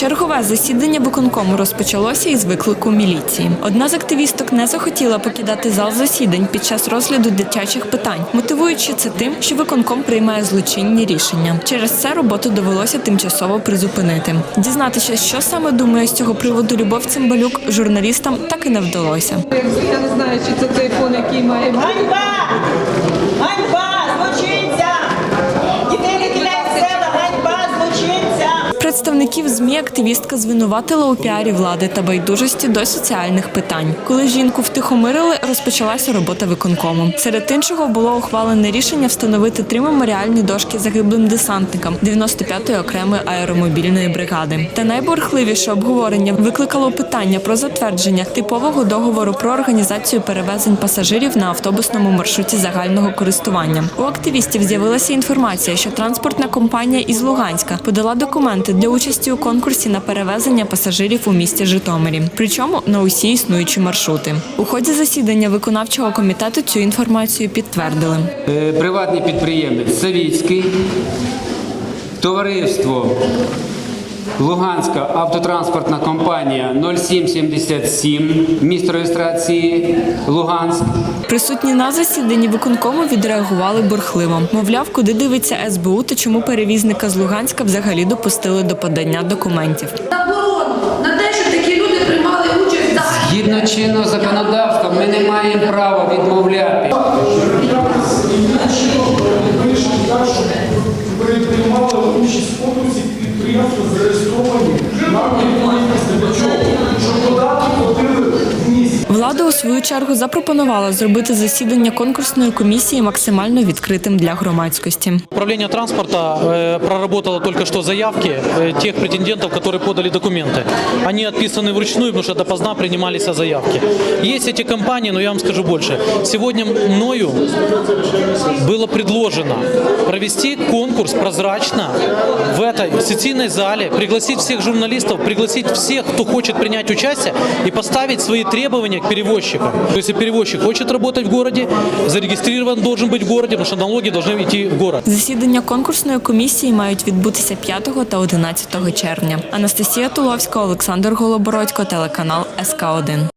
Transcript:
Чергове засідання виконкому розпочалося із виклику міліції. Одна з активісток не захотіла покидати зал засідань під час розгляду дитячих питань, мотивуючи це тим, що виконком приймає злочинні рішення. Через це роботу довелося тимчасово призупинити. Дізнатися, що саме думає з цього приводу Любов Цимбалюк, журналістам так і не вдалося. Я не знаю, чи це той фон, який має бути. Ганьба! Ганьба! Злочинця! Дітей не кидай в села! Ганьба! Злочинця! Представників змі активістка звинуватила у піарі влади та байдужості до соціальних питань. Коли жінку втихомирили, розпочалася робота виконкому. Серед іншого було ухвалене рішення встановити три меморіальні дошки загиблим десантникам 95-ї окремої аеромобільної бригади. Та найбурхливіше обговорення викликало питання про затвердження типового договору про організацію перевезень пасажирів на автобусному маршруті загального користування. У активістів з'явилася інформація, що транспортна компанія із Луганська подала документи для участі у конкурсі на перевезення пасажирів у місті Житомирі, причому на усі існуючі маршрути. У ході засідання виконавчого комітету цю інформацію підтвердили. Е, Приватний підприємець Савіцький, товариство Луганська автотранспортна компанія 0777, місто реєстрації Луганськ. Присутні на засіданні виконкому відреагували бурхливо. Мовляв, куди дивиться СБУ та чому перевізника з Луганська взагалі допустили до подання документів. заборону на те, що такі люди приймали участь. Згідно чинного законодавства, ми не маємо права відмовляти. Приймали конкурсі свою чергу запропонувала зробити засідання конкурсної комісії максимально відкритим для громадськості. Управление транспорта э, проработало только что заявки э, тех претендентов, которые подали документы. Они отписаны вручную, потому что допоздна принимались заявки. Есть эти компании, но я вам скажу больше. Сегодня мною было предложено провести конкурс прозрачно в этой сессийной зале, пригласить всех журналистов, пригласить всех, кто хочет принять участие и поставить свои требования к перевозчикам. То есть, если перевозчик хочет работать в городе, зарегистрирован должен быть в городе, потому что налоги должны идти в город. Засідання конкурсної комісії мають відбутися 5 та 11 червня. Анастасія Туловська, Олександр Голобородько, телеканал СК 1